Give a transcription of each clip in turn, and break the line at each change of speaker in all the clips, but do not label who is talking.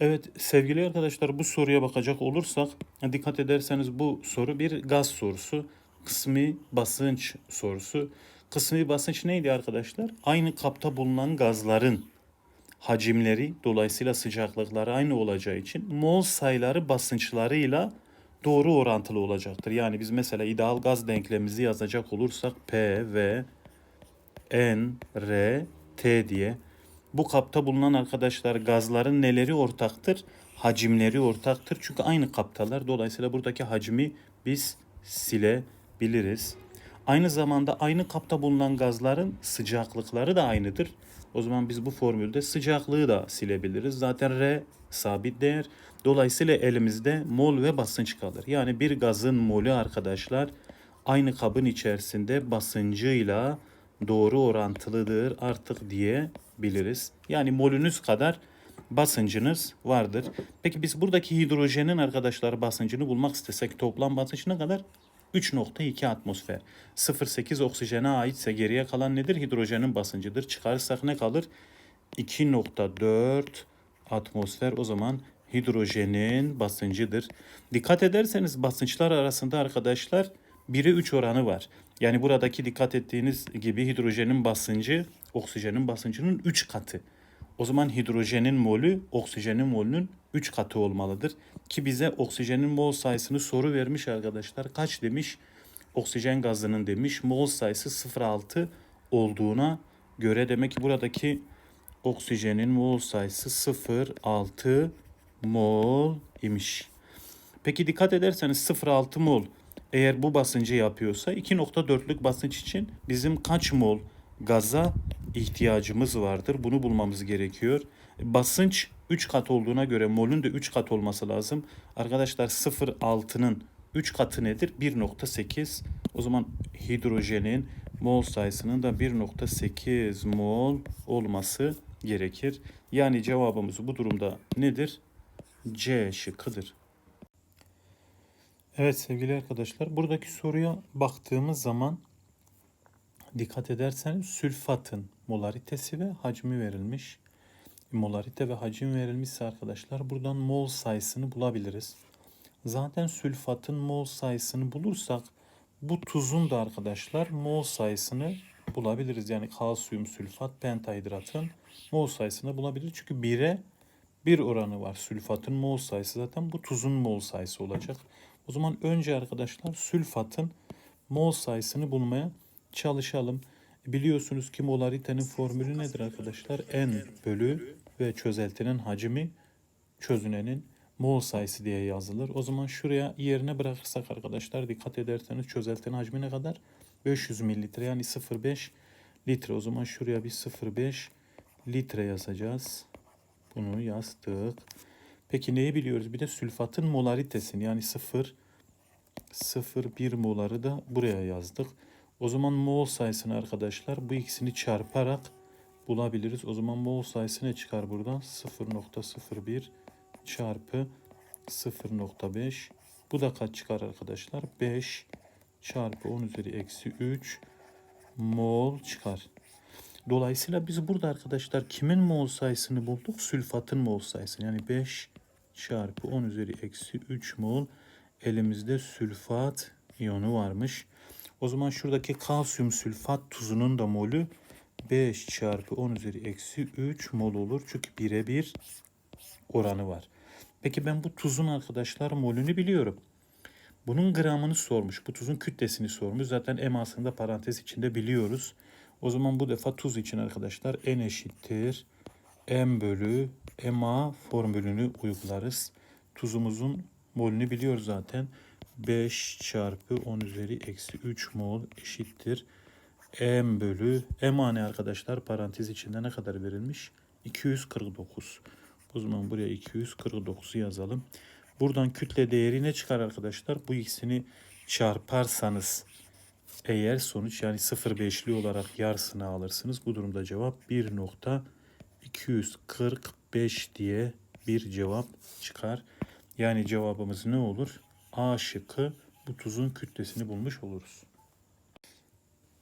Evet sevgili arkadaşlar bu soruya bakacak olursak dikkat ederseniz bu soru bir gaz sorusu. Kısmi basınç sorusu. Kısmi basınç neydi arkadaşlar? Aynı kapta bulunan gazların hacimleri dolayısıyla sıcaklıkları aynı olacağı için mol sayıları basınçlarıyla doğru orantılı olacaktır. Yani biz mesela ideal gaz denklemimizi yazacak olursak P ve N, R, T diye bu kapta bulunan arkadaşlar gazların neleri ortaktır? Hacimleri ortaktır. Çünkü aynı kaptalar. Dolayısıyla buradaki hacmi biz silebiliriz. Aynı zamanda aynı kapta bulunan gazların sıcaklıkları da aynıdır. O zaman biz bu formülde sıcaklığı da silebiliriz. Zaten R sabit değer. Dolayısıyla elimizde mol ve basınç kalır. Yani bir gazın molü arkadaşlar aynı kabın içerisinde basıncıyla doğru orantılıdır artık diyebiliriz. Yani molünüz kadar basıncınız vardır. Peki biz buradaki hidrojenin arkadaşlar basıncını bulmak istesek toplam basınç ne kadar? 3.2 atmosfer. 0.8 oksijene aitse geriye kalan nedir? Hidrojenin basıncıdır. Çıkarırsak ne kalır? 2.4 atmosfer o zaman hidrojenin basıncıdır. Dikkat ederseniz basınçlar arasında arkadaşlar 1'e 3 oranı var. Yani buradaki dikkat ettiğiniz gibi hidrojenin basıncı oksijenin basıncının 3 katı. O zaman hidrojenin molü oksijenin molünün 3 katı olmalıdır. Ki bize oksijenin mol sayısını soru vermiş arkadaşlar. Kaç demiş? Oksijen gazının demiş mol sayısı 0.6 olduğuna göre demek ki buradaki oksijenin mol sayısı 0.6 mol imiş. Peki dikkat ederseniz 0.6 mol eğer bu basıncı yapıyorsa 2.4'lük basınç için bizim kaç mol gaza ihtiyacımız vardır? Bunu bulmamız gerekiyor. Basınç 3 kat olduğuna göre molün de 3 kat olması lazım. Arkadaşlar 0.6'nın 3 katı nedir? 1.8. O zaman hidrojenin mol sayısının da 1.8 mol olması gerekir. Yani cevabımız bu durumda nedir? C şıkkıdır. Evet sevgili arkadaşlar buradaki soruya baktığımız zaman dikkat ederseniz sülfatın molaritesi ve hacmi verilmiş. Molarite ve hacim verilmişse arkadaşlar buradan mol sayısını bulabiliriz. Zaten sülfatın mol sayısını bulursak bu tuzun da arkadaşlar mol sayısını bulabiliriz. Yani kalsiyum sülfat pentahidratın mol sayısını bulabiliriz. Çünkü 1'e 1 oranı var. Sülfatın mol sayısı zaten bu tuzun mol sayısı olacak. O zaman önce arkadaşlar sülfatın mol sayısını bulmaya çalışalım. Biliyorsunuz ki molaritenin formülü nedir arkadaşlar? N bölü ve çözeltinin hacmi çözünenin mol sayısı diye yazılır. O zaman şuraya yerine bırakırsak arkadaşlar dikkat ederseniz çözeltinin hacmi ne kadar? 500 mililitre yani 0,5 litre. O zaman şuraya bir 0,5 litre yazacağız. Bunu yazdık. Peki neyi biliyoruz? Bir de sülfatın molaritesini yani 0 0,1 moları da buraya yazdık. O zaman mol sayısını arkadaşlar bu ikisini çarparak bulabiliriz. O zaman mol sayısı ne çıkar buradan? 0.01 çarpı 0.5. Bu da kaç çıkar arkadaşlar? 5 çarpı 10 üzeri eksi 3 mol çıkar. Dolayısıyla biz burada arkadaşlar kimin mol sayısını bulduk? Sülfatın mol sayısını. Yani 5 çarpı 10 üzeri eksi 3 mol elimizde sülfat iyonu varmış. O zaman şuradaki kalsiyum sülfat tuzunun da molü 5 çarpı 10 üzeri eksi 3 mol olur. Çünkü birebir oranı var. Peki ben bu tuzun arkadaşlar molünü biliyorum. Bunun gramını sormuş. Bu tuzun kütlesini sormuş. Zaten emasında parantez içinde biliyoruz. O zaman bu defa tuz için arkadaşlar n eşittir. M bölü ma formülünü uygularız. Tuzumuzun molünü biliyoruz zaten. 5 çarpı 10 üzeri eksi 3 mol eşittir. M bölü M ne arkadaşlar? Parantez içinde ne kadar verilmiş? 249. O zaman buraya 249'u yazalım. Buradan kütle değeri ne çıkar arkadaşlar? Bu ikisini çarparsanız eğer sonuç yani 0,5'li olarak yarısını alırsınız. Bu durumda cevap 1.245 diye bir cevap çıkar. Yani cevabımız ne olur? A şıkkı bu tuzun kütlesini bulmuş oluruz.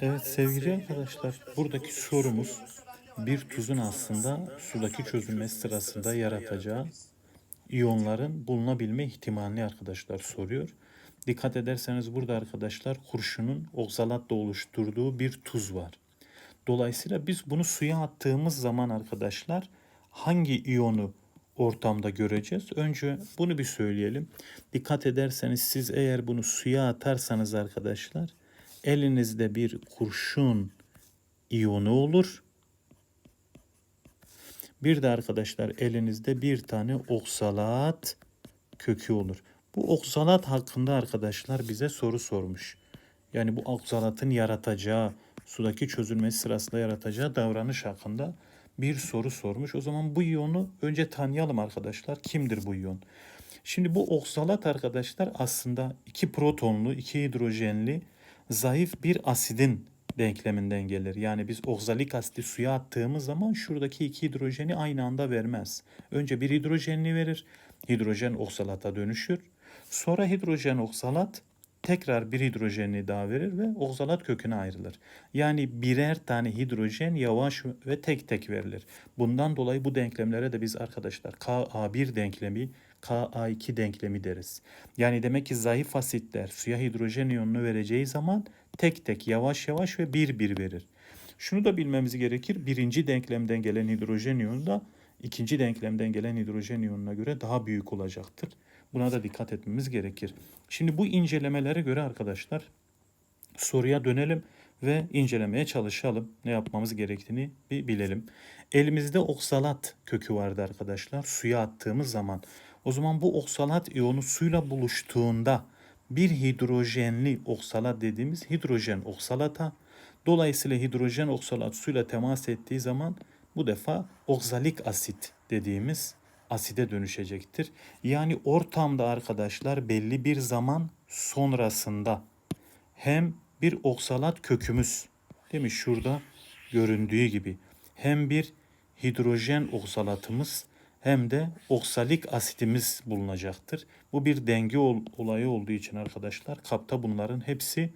Evet sevgili arkadaşlar buradaki sorumuz bir tuzun aslında sudaki çözülmesi sırasında yaratacağı iyonların bulunabilme ihtimalini arkadaşlar soruyor. Dikkat ederseniz burada arkadaşlar kurşunun oksalatla oluşturduğu bir tuz var. Dolayısıyla biz bunu suya attığımız zaman arkadaşlar hangi iyonu ortamda göreceğiz? Önce bunu bir söyleyelim. Dikkat ederseniz siz eğer bunu suya atarsanız arkadaşlar elinizde bir kurşun iyonu olur. Bir de arkadaşlar elinizde bir tane oksalat kökü olur. Bu oksalat hakkında arkadaşlar bize soru sormuş. Yani bu oksalatın yaratacağı, sudaki çözülmesi sırasında yaratacağı davranış hakkında bir soru sormuş. O zaman bu iyonu önce tanıyalım arkadaşlar. Kimdir bu iyon? Şimdi bu oksalat arkadaşlar aslında iki protonlu, iki hidrojenli zayıf bir asidin denkleminden gelir. Yani biz oksalik asidi suya attığımız zaman şuradaki iki hidrojeni aynı anda vermez. Önce bir hidrojenli verir. Hidrojen oksalata dönüşür. Sonra hidrojen oksalat tekrar bir hidrojenli daha verir ve oksalat köküne ayrılır. Yani birer tane hidrojen yavaş ve tek tek verilir. Bundan dolayı bu denklemlere de biz arkadaşlar Ka1 denklemi, Ka2 denklemi deriz. Yani demek ki zayıf asitler suya hidrojen iyonunu vereceği zaman tek tek yavaş yavaş ve bir bir verir. Şunu da bilmemiz gerekir. Birinci denklemden gelen hidrojen iyonu da ikinci denklemden gelen hidrojen iyonuna göre daha büyük olacaktır. Buna da dikkat etmemiz gerekir. Şimdi bu incelemelere göre arkadaşlar soruya dönelim ve incelemeye çalışalım. Ne yapmamız gerektiğini bir bilelim. Elimizde oksalat kökü vardı arkadaşlar. Suya attığımız zaman o zaman bu oksalat iyonu suyla buluştuğunda bir hidrojenli oksalat dediğimiz hidrojen oksalata dolayısıyla hidrojen oksalat suyla temas ettiği zaman bu defa oksalik asit dediğimiz aside dönüşecektir. Yani ortamda arkadaşlar belli bir zaman sonrasında hem bir oksalat kökümüz değil mi şurada göründüğü gibi hem bir hidrojen oksalatımız hem de oksalik asitimiz bulunacaktır. Bu bir denge ol, olayı olduğu için arkadaşlar kapta bunların hepsi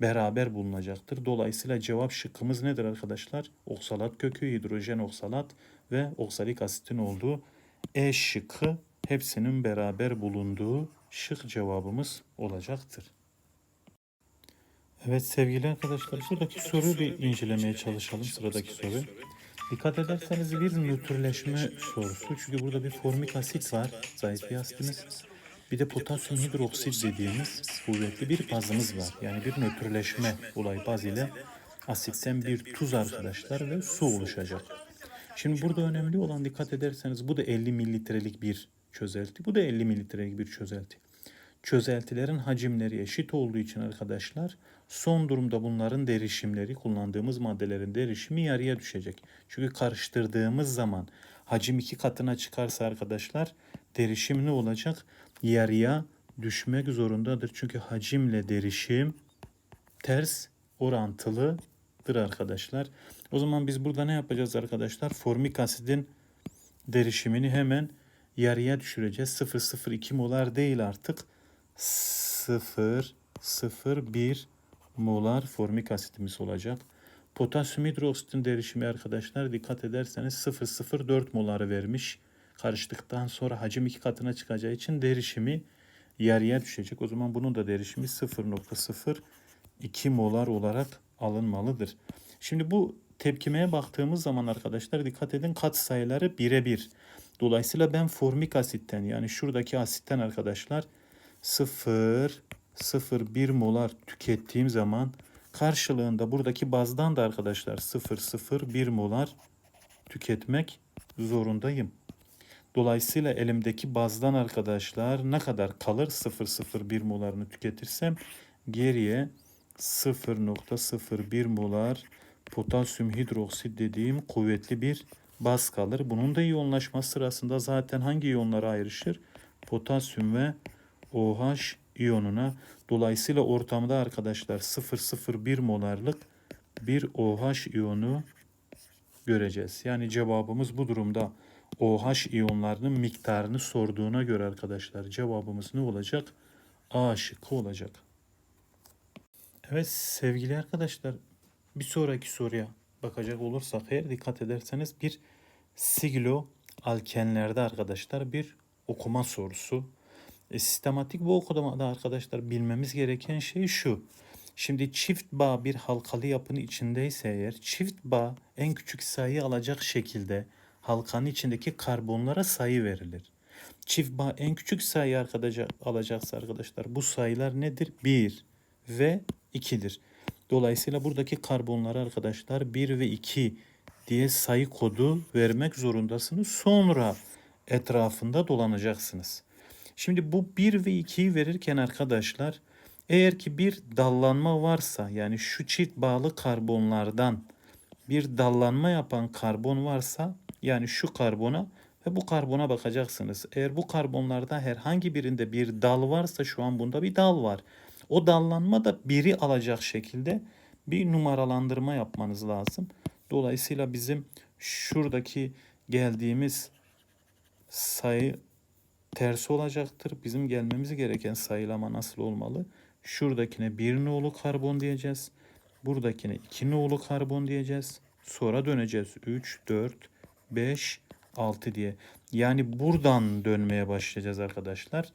beraber bulunacaktır. Dolayısıyla cevap şıkkımız nedir arkadaşlar? Oksalat kökü, hidrojen oksalat ve oksalik asitin olduğu E şıkkı hepsinin beraber bulunduğu şık cevabımız olacaktır. Evet sevgili arkadaşlar buradaki soruyu bir incelemeye çalışalım sıradaki soru. Dikkat ederseniz bir nötrleşme sorusu. Çünkü burada bir formik asit var, zayıf bir asitimiz. Bir de potasyum hidroksit dediğimiz kuvvetli bir bazımız var. Yani bir nötrleşme olayı baz ile asitten bir tuz arkadaşlar ve su oluşacak. Şimdi burada önemli olan dikkat ederseniz bu da 50 mililitrelik bir çözelti. Bu da 50 mililitrelik bir çözelti. Çözeltilerin hacimleri eşit olduğu için arkadaşlar son durumda bunların derişimleri kullandığımız maddelerin derişimi yarıya düşecek. Çünkü karıştırdığımız zaman hacim iki katına çıkarsa arkadaşlar derişim ne olacak? Yarıya düşmek zorundadır. Çünkü hacimle derişim ters orantılıdır arkadaşlar. O zaman biz burada ne yapacağız arkadaşlar? Formik asidin derişimini hemen yarıya düşüreceğiz. 0,02 molar değil artık. 0,01 molar formik asitimiz olacak. Potasyum hidroksitin derişimi arkadaşlar dikkat ederseniz 0,04 moları vermiş. Karıştıktan sonra hacim iki katına çıkacağı için derişimi yarıya düşecek. O zaman bunun da derişimi 0,02 molar olarak alınmalıdır. Şimdi bu tepkimeye baktığımız zaman arkadaşlar dikkat edin kat sayıları birebir. Dolayısıyla ben formik asitten yani şuradaki asitten arkadaşlar 0 0,1 molar tükettiğim zaman karşılığında buradaki bazdan da arkadaşlar 0,01 molar tüketmek zorundayım. Dolayısıyla elimdeki bazdan arkadaşlar ne kadar kalır 0,01 molarını tüketirsem geriye 0,01 molar potasyum hidroksit dediğim kuvvetli bir baz kalır. Bunun da iyonlaşma sırasında zaten hangi iyonlara ayrışır? Potasyum ve OH iyonuna. Dolayısıyla ortamda arkadaşlar 0,01 molarlık bir OH iyonu göreceğiz. Yani cevabımız bu durumda OH iyonlarının miktarını sorduğuna göre arkadaşlar cevabımız ne olacak? A şıkkı olacak. Evet sevgili arkadaşlar bir sonraki soruya bakacak olursak eğer dikkat ederseniz bir siglo alkenlerde arkadaşlar bir okuma sorusu. E, sistematik bu okumada arkadaşlar bilmemiz gereken şey şu. Şimdi çift bağ bir halkalı yapının içindeyse eğer çift bağ en küçük sayı alacak şekilde halkanın içindeki karbonlara sayı verilir. Çift bağ en küçük sayı arkadaşlar alacaksa arkadaşlar bu sayılar nedir? 1 ve 2'dir. Dolayısıyla buradaki karbonlara arkadaşlar 1 ve 2 diye sayı kodu vermek zorundasınız. Sonra etrafında dolanacaksınız. Şimdi bu 1 ve 2'yi verirken arkadaşlar eğer ki bir dallanma varsa yani şu çift bağlı karbonlardan bir dallanma yapan karbon varsa yani şu karbona ve bu karbona bakacaksınız. Eğer bu karbonlarda herhangi birinde bir dal varsa şu an bunda bir dal var. O dallanma da biri alacak şekilde bir numaralandırma yapmanız lazım. Dolayısıyla bizim şuradaki geldiğimiz sayı tersi olacaktır. Bizim gelmemiz gereken sayılama nasıl olmalı? Şuradakine bir nolu karbon diyeceğiz. Buradakine 2 nolu karbon diyeceğiz. Sonra döneceğiz 3, 4, 5, 6 diye. Yani buradan dönmeye başlayacağız arkadaşlar.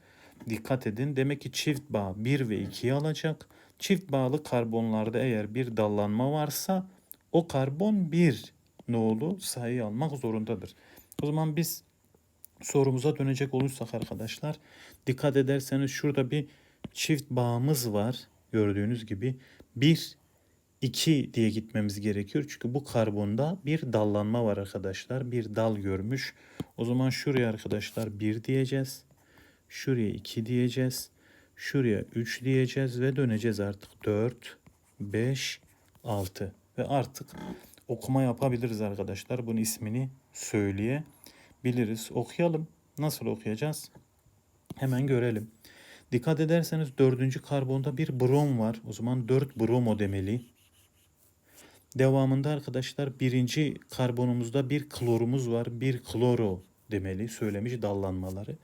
Dikkat edin. Demek ki çift bağ 1 ve 2'yi alacak. Çift bağlı karbonlarda eğer bir dallanma varsa o karbon 1 nolu sayı almak zorundadır. O zaman biz sorumuza dönecek olursak arkadaşlar dikkat ederseniz şurada bir çift bağımız var gördüğünüz gibi 1 2 diye gitmemiz gerekiyor çünkü bu karbonda bir dallanma var arkadaşlar bir dal görmüş o zaman şuraya arkadaşlar 1 diyeceğiz şuraya 2 diyeceğiz şuraya 3 diyeceğiz ve döneceğiz artık 4 5 6 ve artık okuma yapabiliriz arkadaşlar bunun ismini söyleyebiliriz okuyalım nasıl okuyacağız Hemen görelim. Dikkat ederseniz dördüncü karbonda bir brom var. O zaman 4 bromo demeli. Devamında arkadaşlar birinci karbonumuzda bir klorumuz var. Bir kloro demeli. Söylemiş dallanmaları.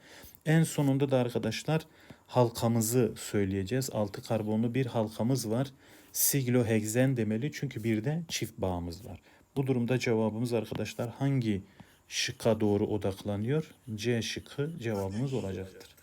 En sonunda da arkadaşlar halkamızı söyleyeceğiz. 6 karbonlu bir halkamız var. Sigloheksen demeli çünkü bir de çift bağımız var. Bu durumda cevabımız arkadaşlar hangi şıkka doğru odaklanıyor? C şıkkı cevabımız olacaktır.